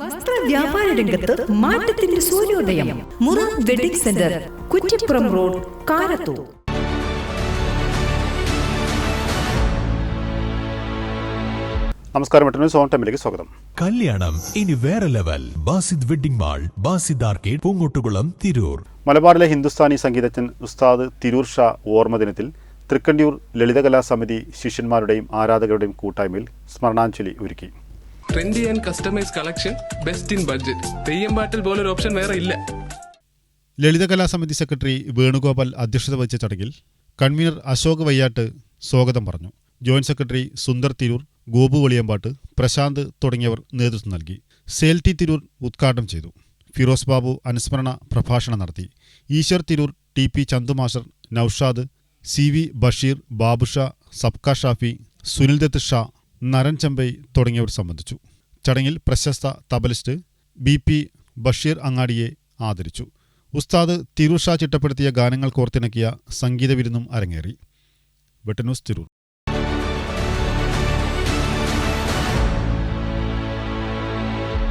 വസ്ത്ര വ്യാപാര രംഗത്ത് മാറ്റത്തിന്റെ സൂര്യോദയം. മുറ wedding center Kuttippuram road Karathur. നമസ്കാരം മറ്റൊരു സോൺ ടൈമിലേക്ക് സ്വാഗതം. കല്യാണം ഇനി വേറെ level. Basid wedding mall Basid arcade Poongottukulam Tirur. മലബാറിലെ ഹിന്ദുസ്ഥാനി സംഗീതജ്ഞൻ ഉസ്താദ് തിരൂർ ഷാ ഓർമ്മദിനത്തിൽ തൃക്കണ്ടിയൂർ ലളിതകലാ സമിതി ശിഷ്യന്മാരുടെയും ആരാധകരുടെയും കൂട്ടായ്മയിൽ സ്മരണാഞ്ജലി ഒരുക്കി. Trendy and customise collection best in budget Theyyam പാട്ടിൽ പോലൊരു ഓപ്ഷൻ വേറെ ഇല്ല. ലളിതകലാ സമിതി സെക്രട്ടറി വേണുഗോപാൽ അധ്യക്ഷത വഹിച്ച ചടങ്ങിൽ കൺവീനർ അശോക് വയ്യാട്ട് സ്വാഗതം പറഞ്ഞു. ജോയിന്റ് സെക്രട്ടറി സുന്ദർ തിരൂർ ഗോപു വെളിയമ്പാട്ട് പ്രശാന്ത് തുടങ്ങിയവർ നേതൃത്വം നൽകി. സേൽ ടി തിരൂർ ഉദ്ഘാടനം ചെയ്തു. ഫിറോസ് ബാബു അനുസ്മരണ പ്രഭാഷണം നടത്തി. Eshwar Tirur T P Chanthumashar Noushad C V Basheer Babusha Sabka Shafi Sunil Dutt Sha Naran Champai തുടങ്ങിയവർ സംബന്ധിച്ചു. ചടങ്ങിൽ പ്രശസ്ത തബലിസ്റ്റ് ബി പി ബഷീർ അങ്ങാടിയെ ആദരിച്ചു. ഉസ്താദ് തിരുഷ ചിട്ടപ്പെടുത്തിയ ഗാനങ്ങൾ കോർത്തിണക്കിയ സംഗീത വിരുന്നും അരങ്ങേറി. വെട്ടന്യൂസ് തിരൂർ.